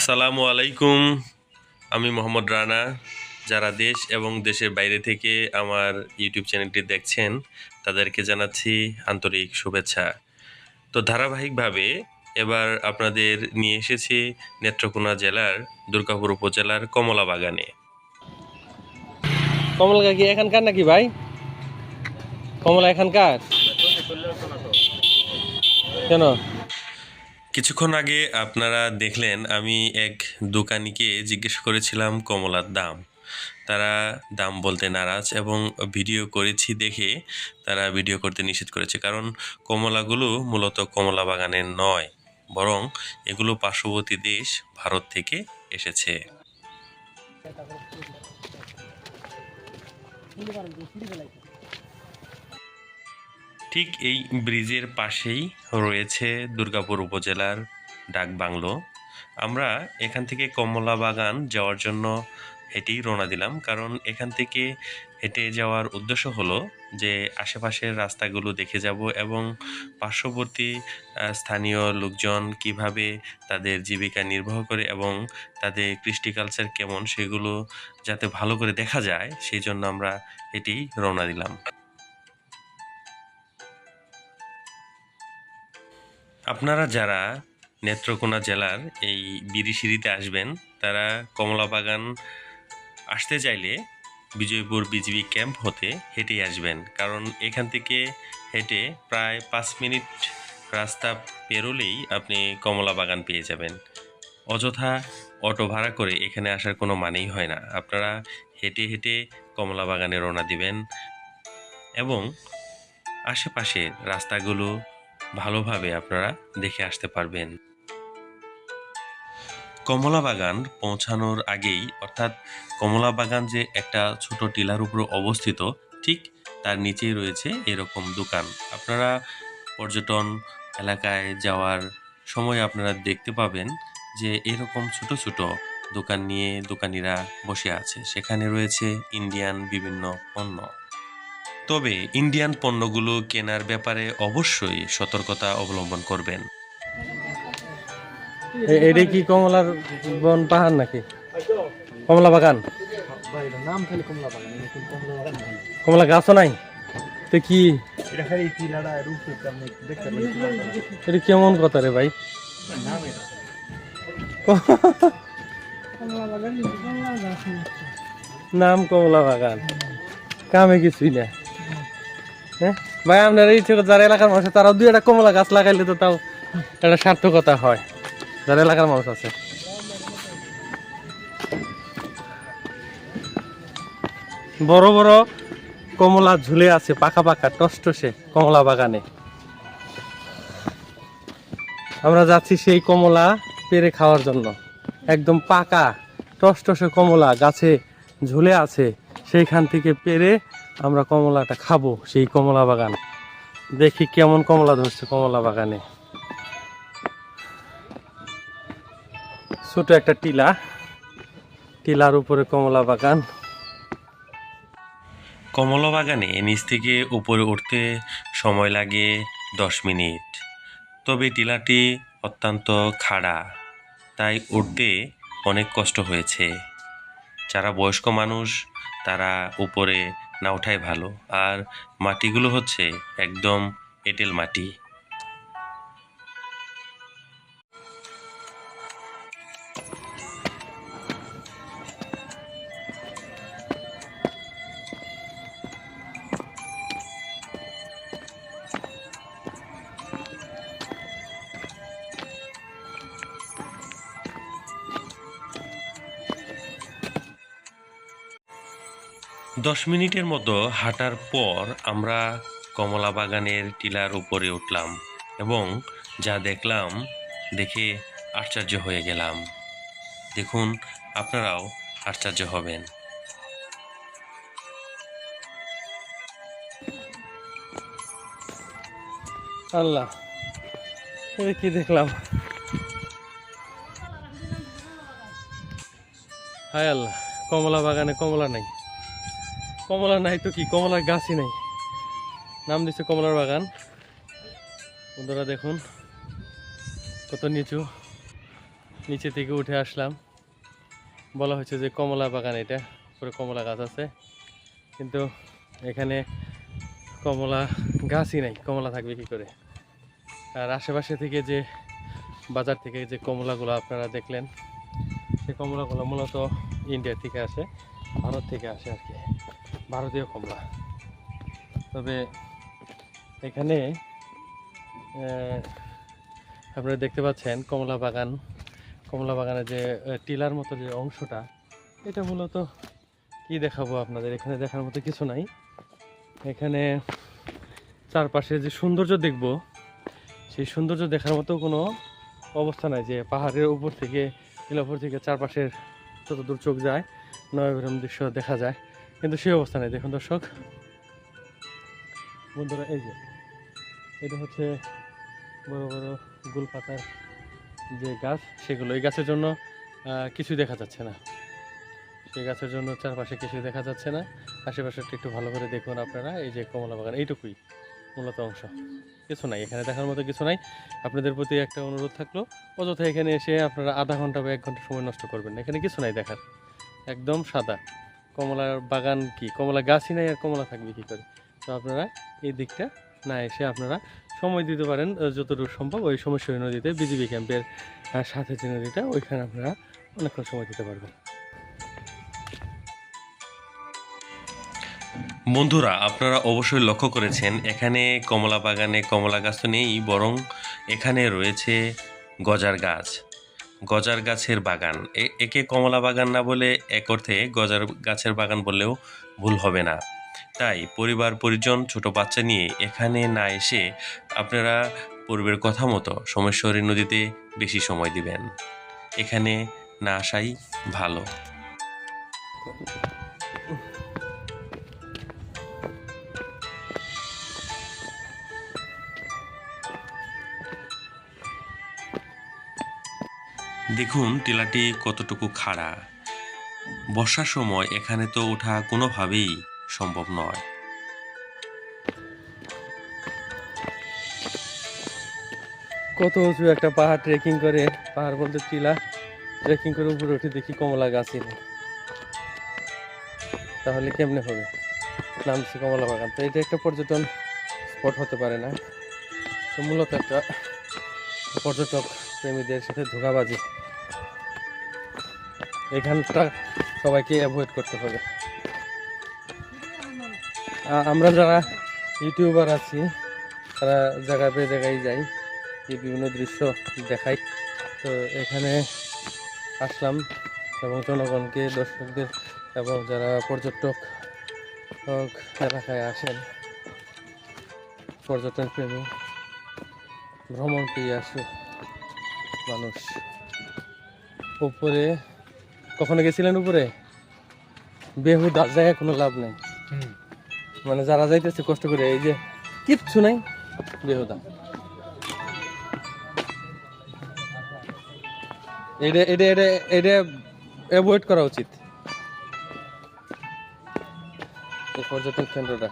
আসসালামু আলাইকুম। আমি মোহাম্মদ রানা। যারা দেশ এবং দেশের বাইরে থেকে আমার ইউটিউব চ্যানেলটি দেখছেন, তাদেরকে জানাচ্ছি আন্তরিক শুভেচ্ছা। তো ধারাবাহিকভাবে এবার আপনাদের নিয়ে এসেছি নেত্রকোনা জেলার দুর্গাপুর উপজেলার কমলা বাগানে কমলা কি এখানকার নাকি ভাই? কমলা এখানকার? কেন? কিছুক্ষণ আগে আপনারা দেখলেন আমি এক দোকানিকে জিজ্ঞেস করেছিলাম কমলার দাম। তারা দাম বলতে নারাজ এবং ভিডিও করেছি দেখে তারা ভিডিও করতে নিষেধ করেছে। কারণ কমলাগুলো মূলত কমলা বাগানের নয়, বরং এগুলো পার্শ্ববর্তী দেশ, ভারত থেকে এসেছে। ঠিক এই ব্রিজের পাশেই রয়েছে দুর্গাপুর উপজেলার ডাকবাংলো আমরা এখান থেকে কমলা বাগান যাওয়ার জন্য হেঁটেই রওনা দিলাম। কারণ এখান থেকে হেঁটে যাওয়ার উদ্দেশ্য হলো যে আশেপাশের রাস্তাগুলো দেখে যাব এবং পার্শ্ববর্তী স্থানীয় লোকজন কীভাবে তাদের জীবিকা নির্বাহ করে এবং তাদের কৃষ্টি কালচার কেমন সেগুলো যাতে ভালো করে দেখা যায়, সেই জন্য আমরা হেঁটেই রওনা দিলাম। আপনারা যারা নেত্রকোনা জেলার এই বিরিশিরিতে আসবেন, তারা কমলা বাগান আসতে চাইলে বিজয়পুর বিজিবি ক্যাম্প হতে হেঁটেই আসবেন। কারণ এখান থেকে হেঁটে প্রায় পাঁচ মিনিট রাস্তা পেরোলেই আপনি কমলা বাগান পেয়ে যাবেন। অযথা অটো ভাড়া করে এখানে আসার কোনো মানেই হয় না। আপনারা হেঁটে হেঁটে কমলা বাগানে রওনা দিবেন এবং আশেপাশের রাস্তাগুলো ভালোভাবে আপনারা দেখে আসতে পারবেন। কমলা বাগান পৌঁছানোর আগেই, অর্থাৎ কমলা বাগান যে একটা ছোট টিলার উপর অবস্থিত, ঠিক তার নিচেই রয়েছে এরকম দোকান। আপনারা পর্যটন এলাকায় যাওয়ার সময় আপনারা দেখতে পাবেন যে এরকম ছোট ছোট দোকান নিয়ে দোকানিরা বসে আছে। সেখানে রয়েছে ইন্ডিয়ান বিভিন্ন পণ্য। তবে ইন্ডিয়ান পণ্যগুলো কেনার ব্যাপারে অবশ্যই সতর্কতা অবলম্বন করবেন। এটা কি কমলার বন পাহাড় নাকি? কমলা বাগান? কমলা গাছও নাই? তো কি? এটা কেমন কথা রে ভাই? নাম কমলা বাগান। কামে কিছুই না। হ্যাঁ? ভাই, আপনার এই ছিল যারা এলাকার মানুষ তারাও দুই একটা কমলা গাছ লাগাইলে তো তাও একটা সার্থকতা হয়। যারা এলাকার মানুষ আছে। বড় বড় কমলা ঝুলে আছে, পাকা পাকা টসটসে কমলা বাগানে। আমরা যাচ্ছি সেই কমলা পেরে খাওয়ার জন্য। একদম পাকা টসটসে কমলা গাছে ঝুলে আছে, সেইখান থেকে পেরে আমরা কমলাটা খাব, সেই কমলা বাগান। দেখি কেমন কমলা ধরছে কমলা বাগানে। ছোট একটা টিলা, টিলার উপরে কমলা বাগান। কমলা বাগানে নিচ থেকে উপরে উঠতে সময় লাগে দশ মিনিট। তবে টিলাটি অত্যন্ত খাড়া, তাই উঠতে অনেক কষ্ট হয়েছে। যারা বয়স্ক মানুষ তারা উপরে না ওঠাই ভালো। আর মাটিগুলো হচ্ছে একদম এঁটেল মাটি। দশ মিনিটের মতো হাঁটার পর আমরা কমলা বাগানের টিলার উপরে উঠলাম এবং যা দেখলাম দেখে আশ্চর্য হয়ে গেলাম। দেখুন, আপনারাও আশ্চর্য হবেন। আল্লাহ কি দেখলাম? হায় আল্লাহ কমলা বাগানে কমলা নাই। কমলা নাই তো কি? কমলার গাছই নাই। নাম দিচ্ছে কমলার বাগান। বন্ধুরা দেখুন, কত নিচু। নিচে থেকে উঠে আসলাম। বলা হচ্ছে যে কমলা বাগান এটা। পুরো কমলা গাছ আছে। কিন্তু এখানে কমলা গাছই নাই। কমলা থাকবে কি করে? আর আশেপাশে থেকে যে বাজার থেকে যে কমলাগুলো আপনারা দেখলেন সেই কমলাগুলো মূলত ইন্ডিয়া থেকে আসে, ভারত থেকে আসে আর কি। ভারতীয় কমলা তবে এখানে আপনারা দেখতে পাচ্ছেন কমলা বাগান কমলা বাগানের যে টিলার মতো যে অংশটা, এটা মূলত কি দেখাবো আপনাদের? এখানে দেখার মতো কিছু নাই। এখানে চারপাশে যে সৌন্দর্য দেখব, সেই সৌন্দর্য দেখার মতো কোনো অবস্থা নাই যে পাহাড়ের উপর থেকে, টিলার উপর থেকে চারপাশের যত দূর চোখ যায় নয়রম দৃশ্য দেখা যায়। কিন্তু সেই অবস্থা নেই, দেখুন দর্শক। বন্ধুরা, এই যে, এটা হচ্ছে বড় বড় গুলপাতার যে গাছ, সেগুলো এই গাছের জন্য কিছুই দেখা যাচ্ছে না। সেই গাছের জন্য চারপাশে কিছুই দেখা যাচ্ছে না। আশেপাশেরটা একটু ভালো করে দেখুন আপনারা, এই যে কমলা বাগান, এইটুকুই মূলত অংশ। কিছু নাই, এখানে দেখার মতো কিছু নাই। আপনাদের প্রতি একটা অনুরোধ থাকল, অযথা এখানে এসে আপনারা আধা ঘণ্টা বা এক ঘণ্টা সময় নষ্ট করবেন না। এখানে কিছু নাই দেখার, একদম সাদা। কমলার বাগান কি? কমলা গাছই নাই আর কমলা থাকবে কি করে? তো আপনারা এই দিকটা না এসে আপনারা সময় দিতে পারেন যতটুকু সম্ভব ওই সমস্যা নদীতে, বিজিবি ক্যাম্পের সাথে যে নদীটা, ওইখানে আপনারা অনেকক্ষণ সময় দিতে পারবেন। বন্ধুরা, আপনারা অবশ্যই লক্ষ্য করেছেন, এখানে কমলা বাগানে কমলা গাছ তো নেই, বরং এখানে রয়েছে গজার গাছ। গজার গাছের বাগান। একে কমলা বাগান না বলে এক অর্থে গজার গাছের বাগান বললেও ভুল হবে না। তাই পরিবার, পরিজন, ছোট বাচ্চা নিয়ে এখানে না এসে আপনারা পূর্বের কথা মতো সোমেশ্বরী নদীতে বেশি সময় দিবেন। এখানে না আসাই ভালো। দেখুন, টিলাটি কতটুকু খাড়া। বর্ষার সময় এখানে তো ওঠা কোনোভাবেই সম্ভব নয়। কত উঁচু একটা পাহাড় ট্রেকিং করে, পাহাড় বলতে টিলা। ট্রেকিং করে উপরে উঠে দেখি কমলা নেই। তাহলে কেমনে হবে? নামছি কমলা বাগান। তো এটা একটা পর্যটন স্পট হতে পারে না। তো মূলত একটা পর্যটক প্রেমীদের সাথে ধোকাবাজি। এখানটা সবাইকে অ্যাভয়েড করতে হবে। আমরা যারা ইউটিউবার আছি, তারা জায়গায় পে জায়গায় যাই এই বিভিন্ন দৃশ্য দেখাই। তো এখানে আসলাম এবং জনগণকে, দর্শকদের এবং যারা পর্যটক এলাকায় আসেন, পর্যটন প্রেমী, ভ্রমণ পেয়ে আসে মানুষ, উপরে কখনো গেছিলেন উপরে? বেহুদা জায়গায় কোনো লাভ নেই। মানে যারা যাইতেছে কষ্ট করে এই যে কিচ্ছু নাই বেহুদা। এটা এটা এটা এটা অ্যাভয়েড করা উচিত। এই পর্যটন কেন্দ্রটা।